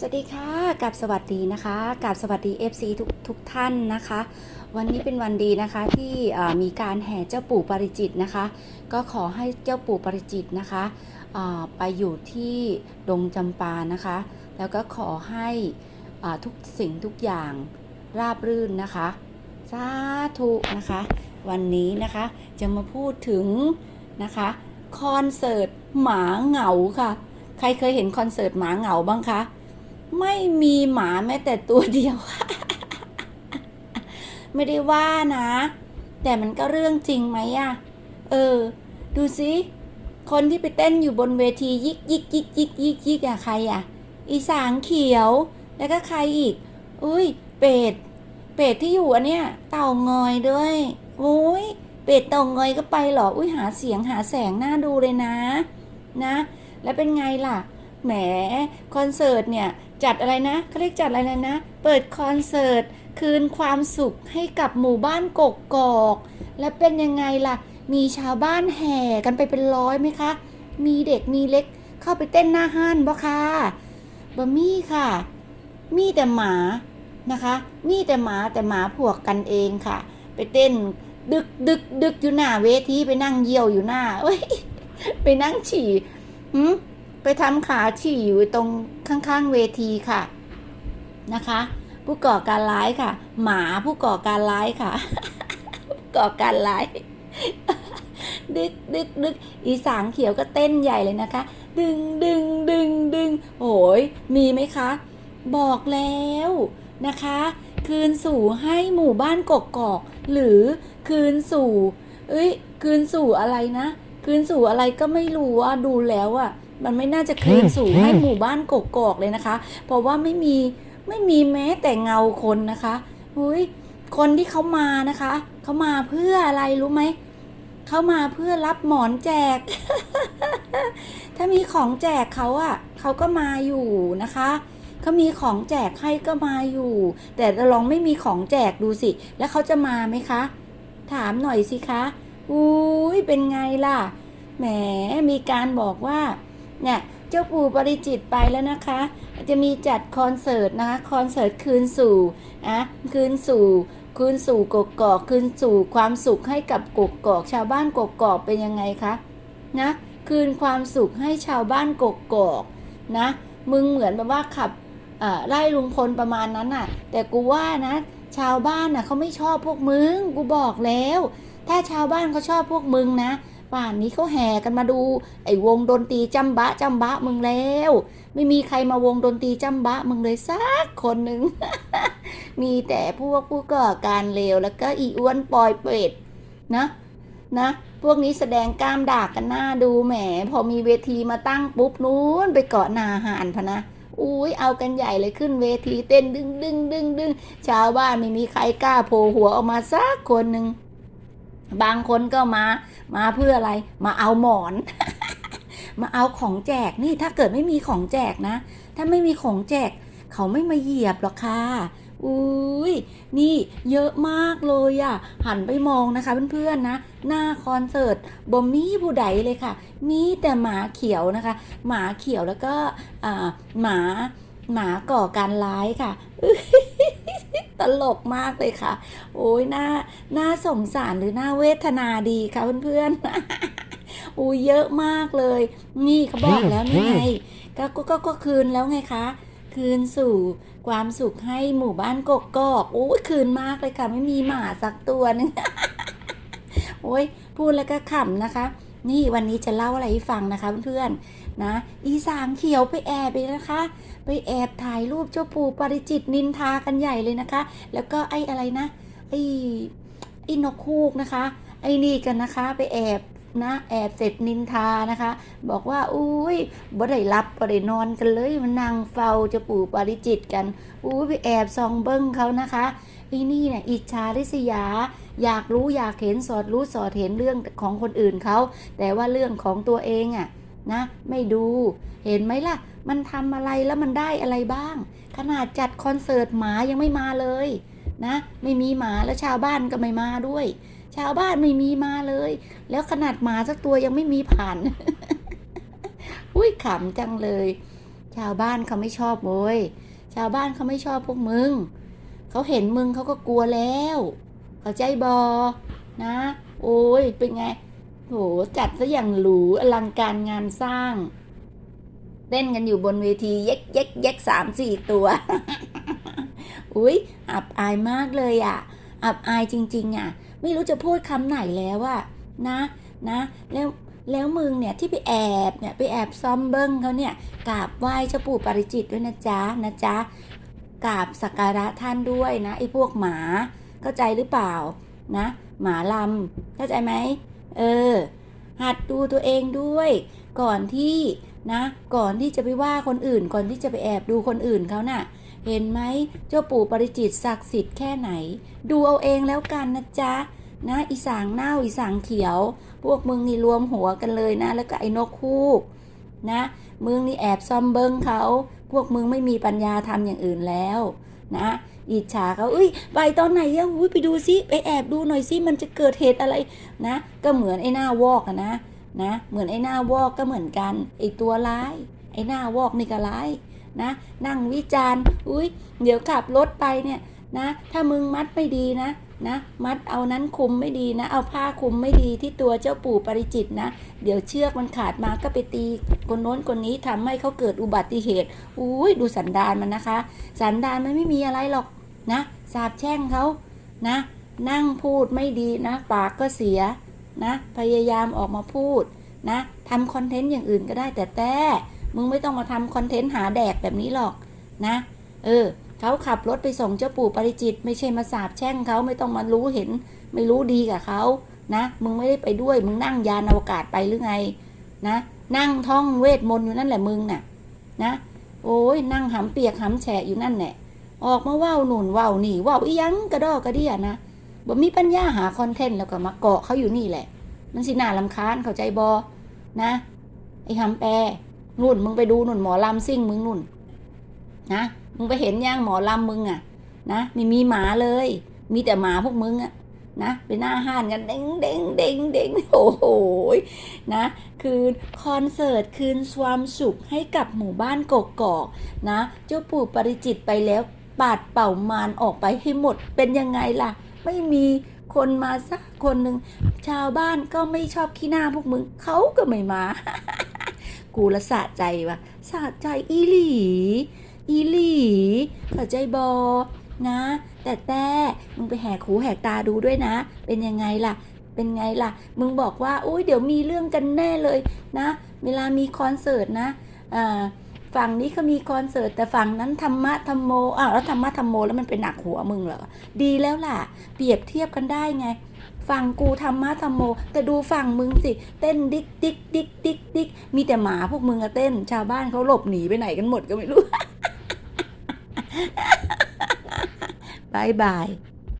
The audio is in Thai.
สวัสดีค่ะกับสวัสดีนะคะกับสวัสดี FC ทุกทุกท่านนะคะ วันนี้เป็นวันดีนะคะที่มีการแห่เจ้าปู่ปริจิตนะคะ ก็ขอให้เจ้าปู่ปริจิตนะคะไปอยู่ที่ดงจำปานะคะ แล้วก็ขอให้ทุกสิ่งทุกอย่างราบรื่นนะคะสาธุนะคะ วันนี้นะคะจะมาพูดถึงนะคะคอนเสิร์ตหมาเหงาค่ะ ใครเคยเห็นคอนเสิร์ตหมาเหงาบ้างคะ ไม่มีหมาแม้แต่ตัวเดียว ไม่ได้ว่านะ แต่มันก็เรื่องจริงไหมอะเออ ดูสิคนที่ไปเต้นอยู่บนเวทียิกยิกยิกยิกยิกยิกอะใครอะอีสางเขียว แล้วก็ใครอีก อุ้ย เป็ด เป็ดที่อยู่อันเนี้ย เต่างอยด้วยโอ้ย เป็ดเต่างอยก็ไปเหรอ อุ้ยหาเสียงหาแสงน่าดูเลยนะ นะ แล้วเป็นไงล่ะ แหม คอนเสิร์ตเนี่ย จัดอะไรนะเขาเรียกจัดอะไรนะนะ เปิดคอนเสิร์ตคืนความสุขให้กับหมู่บ้านกกกอก และเป็นยังไงล่ะ มีชาวบ้านแห่กันไปเป็นร้อยไหมคะ มีเด็กมีเล็กเข้าไปเต้นหน้าห้านบ่คะบะมี่ค่ะ มีแต่หมานะคะ มีแต่หมาแต่หมาพวกกันเองค่ะ ไปเต้นดึกดึกดึกอยู่หน้าเวทีไปนั่งเยี่ยวอยู่หน้าเอ้ยไปนั่งฉี่หืม ไปทำขาฉี่อยู่ตรงข้างๆเวทีค่ะนะคะ ผู้ก่อการร้ายค่ะ หมาผู้ก่อการร้ายค่ะ ก่อการร้ายดึกดึกดึกอีสางเขียวก็เต้นใหญ่เลยนะคะ ดึงดึงดึงดึงโอ้ยมีไหมคะ บอกแล้วนะคะ คืนสู่ให้หมู่บ้านกกกอก หรือคืนสู่ เอ้ย คืนสู่อะไรนะ คืนสู่อะไรก็ไม่รู้ว่าดูแล้วอะ่ะ มันไม่น่าจะคืนสู่ให้หมู่บ้านกกอกเลยนะคะ เพราะว่าไม่มีไม่มีแม้แต่เงาคนนะคะอุ้ยคนที่เขามานะคะเขามาเพื่ออะไรรู้ไหมเขามาเพื่อรับหมอนแจก ถ้ามีของแจกเขาอะเขาก็มาอยู่นะคะเขามีของแจกให้ก็มาอยู่ แต่ลองไม่มีของแจกดูสิ แล้วเขาจะมาไหมคะ ถามหน่อยสิคะอุ้ยเป็นไงล่ะ แหมมีการบอกว่า เนี่ยเจ้าปู่ปริจิตไปแล้วนะคะ จะมีจัดคอนเสิร์ตนะคะคอนเสิร์ตคืนสู่อะคืนสู่คืนสู่กกอกคืนสู่ความสุขให้กับกกอกชาวบ้านกกอกเป็นยังไงคะนะคืนความสุขให้ชาวบ้านกกอกนะมึงเหมือนแบบว่าขับไล่ลุงพลประมาณนั้นน่ะ แต่กูว่านะ ชาวบ้านน่ะเขาไม่ชอบพวกมึงกูบอกแล้ว ถ้าชาวบ้านเขาชอบพวกมึงนะ ป่านนี้เขาแห่กันมาดู ไอ้วงดนตรีจำบะจำบะมึงแล้ว ไม่มีใครมาวงดนตรีจำบะมึงเลยสักคนหนึ่ง มีแต่พวกผู้ก่อการเลวแล้วก็อีอ้วนปอยเป็ดนะนะพวกนี้แสดงกล้ามดากกันหน้าดูแหม พอมีเวทีมาตั้งปุ๊บนู้นไปเกาะนาหานพนะอุ้ยเอากันใหญ่เลยขึ้นเวทีเต้นดึงดึงดึงดึงชาวบ้านไม่มีใครกล้าโผล่หัวออกมาสักคนหนึ่ง บางคนก็มา มาเพื่ออะไร มาเอาหมอน มาเอาของแจกนี่ถ้าเกิดไม่มีของแจกนะ ถ้าไม่มีของแจก เขาไม่มาเหยียบหรอกค่ะอุ้ยนี่เยอะมากเลยอะหันไปมองนะคะเพื่อนๆนะ หน้าคอนเสิร์ตบ่มีผู้ใดเลยค่ะ มีแต่หมาเขียวนะคะ หมาเขียวแล้วก็อ่าหมา หมาก่อการร้ายค่ะ ตลกมากเลยค่ะ โอ้ยน่าน่าสงสารหรือน่าเวทนาดีค่ะเพื่อนๆอู้เยอะมากเลย นี่เขาบอกแล้วนี่ไงก็ก็ก็ก็คืนแล้วไงคะคืนสู่ความสุขให้หมู่บ้านกกกอกโอ้ยคืนมากเลยค่ะ ไม่มีหมาสักตัวหนึงโอ้ยพูดแล้วก็ขำนะคะ นี่วันนี้จะเล่าอะไรให้ฟังนะคะเพื่อนๆนะ อีสางเขียวไปแอบไปนะคะ ไปแอบถ่ายรูปเจ้าปู่ปริจิตนินทากันใหญ่เลยนะคะ แล้วก็ไอ้อะไรนะไอ้ไอ้นกคูกนะคะ ไอ้นี่กันนะคะไปแอบนะแอบเสร็จนินทานะคะ บอกว่าอุ้ยบ่ได้รับบ่ได้นอนกันเลยมันนั่งเฝ้าเจ้าปู่ปาริจิตกันอุ้ยไปแอบซองเบิ้งเขานะคะไอ้นี่เนี่ยอิจฉาริษยา อยากรู้อยากเห็นสอดรู้สอดเห็นเรื่องของคนอื่นเขาแต่ว่าเรื่องของตัวเองอะ่ะนะไม่ดูเห็นไหมล่ะ มันทำอะไรแล้วมันได้อะไรบ้าง ขนาดจัดคอนเสิร์ตหมายังไม่มาเลยนะ ไม่มีหมาแล้วชาวบ้านก็ไม่มาด้วย ชาวบ้านไม่มีมาเลย แล้วขนาดหมาสักตัวยังไม่มีผ่านอุ้ยขำจังเลย ชาวบ้านเขาไม่ชอบโว้ยชาวบ้านเขาไม่ชอบพวกมึงเขาเห็นมึงเขาก็กลัวแล้ว เขาใจบอนะ โอ้ย เป็นไง โห จัดซะอย่างหรูอลังการงานสร้างเต้นกันอยู่บนเวทีเย็กเย็กเย็กสามสี่ตัว อุ้ยอับอายมากเลยอะ อับอายจริง ๆอะ ไม่รู้จะพูดคำไหนแล้วอะนะ นะ แล้วแล้วมึงเนี่ยที่ไปแอบเนี่ยไปแอบซ้อมเบิ้งเขาเนี่ยกราบไหว้เจ้าปู่ปาริจิตด้วยนะจ๊ะนะจ๊ะกราบสักการะท่านด้วยนะไอ้พวกหมา เข้าใจหรือเปล่านะ หมาลำเข้าใจไหมเออ หัดดูตัวเองด้วย ก่อนที่นะ ก่อนที่จะไปว่าคนอื่น ก่อนที่จะไปแอบดูคนอื่นเขาน่ะ เห็นไหมเจ้าปู่ปริจิตศักดิ์สิทธิ์แค่ไหน ดูเอาเองแล้วกันนะจ๊ะนะอีสางเน่าอีสางเขียว พวกมึงนี่รวมหัวกันเลยนะ แล้วก็ไอ้นกคูกนะมึงนี่แอบซ่อมเบิ้งเขา พวกมึงไม่มีปัญญาทำอย่างอื่นแล้ว นะอิจฉาเขาเอ้ยไปตอนไหนอะอุ้ยไปดูซิไปแอบดูหน่อยซิมันจะเกิดเหตุอะไรนะ ก็เหมือนไอ้หน้าวอกอะนะนะเหมือนไอ้หน้าวอกก็เหมือนกันไอ้ตัวร้าย ไอ้หน้าวอกนี่ก็ร้ายนะนั่งวิจารณ์อุ้ยเดี๋ยวขับรถไปเนี่ยนะ ถ้ามึงมัดไม่ดีนะ นะ มัดเอานั้นคุมไม่ดีนะ เอาผ้าคุมไม่ดีที่ตัวเจ้าปู่ปริจิตนะ เดี๋ยวเชือกมันขาดมาก็ไปตีคนโน้นคนนี้ทำให้เขาเกิดอุบัติเหตุอุ้ยดูสันดานมันนะคะ สันดานมันไม่มีอะไรหรอกนะสาบแช่งเขานะ นั่งพูดไม่ดีนะ ปากก็เสียนะ พยายามออกมาพูดนะทำคอนเทนต์อย่างอื่นก็ได้แต่แต่มึงไม่ต้องมาทำคอนเทนต์หาแดกแบบนี้หรอกนะ เออ เขาขับรถไปส่งเจ้าปู่ปริจิตรไม่ใช่มาสาบแช่งเขาไม่ต้องมารู้เห็น ไม่รู้ดีกับเขานะ มึงไม่ได้ไปด้วย มึงนั่งยานอวกาศไปหรือไง นะ นั่งท่องเวทมนต์อยู่นั่นแหละมึงน่ะ นะ โอ้ยนั่งหำเปียกหำแฉะอยู่นั่นแหละออกมาว้าหนุนว้านี่ว้าอียังกระดอกกระเดียนะบ่มีปัญญาหาคอนเทนต์แล้วก็มาเกาะเขาอยู่นี่แหละ มันสิน่าลำคาญเข้าใจบอนะไอ้หำแปรนุ่นมึงไปดูนุ่นหมอลำซิ่งมึงนุ่น นะ มึงไปเห็นย่างหมอลำมึงอะนะไม่มีหมาเลย มีแต่หมาพวกมึงอะนะไปหน้าห้านกันเด้งเด้งเด้งเด้งโอ้โหยนะ คืนคอนเสิร์ตคืนความสุขให้กับหมู่บ้านกกอกนะ เจ้าปู่ปริจิตรไปแล้วปาดเป่ามารออกไปให้หมดเป็นยังไงล่ะ ไม่มีคนมาสักคนหนึ่งชาวบ้านก็ไม่ชอบขี้หน้าพวกมึงเขาก็ไม่มา กูละสะใจวะสะใจอีหลี อีหลีเข้าใจบอนะ แต่แต่มึงไปแหกหูแหกตาดูด้วยนะ เป็นยังไงล่ะ เป็นไงล่ะ มึงบอกว่าอุ้ยเดี๋ยวมีเรื่องกันแน่เลยนะ เวลามีคอนเสิร์ตนะอ่าฝั่งนี้ก็มีคอนเสิร์ตแต่ฝั่งนั้นธรรมะธรรมโมอ้าวแล้วธรรมะธรรมโมแล้วมันเป็นหนักหัวมึงเหรอดีแล้วล่ะ เปรียบเทียบกันได้ไงฝั่งกูธรรมะธรรมโม แต่ดูฝั่งมึงสิ เต้นดิ๊กดิ๊กดิ๊กดิ๊กดิ๊กมีแต่หมาพวกมึงอะเต้น ชาวบ้านเขาหลบหนีไปไหนกันหมดก็ไม่รู้ บายบาย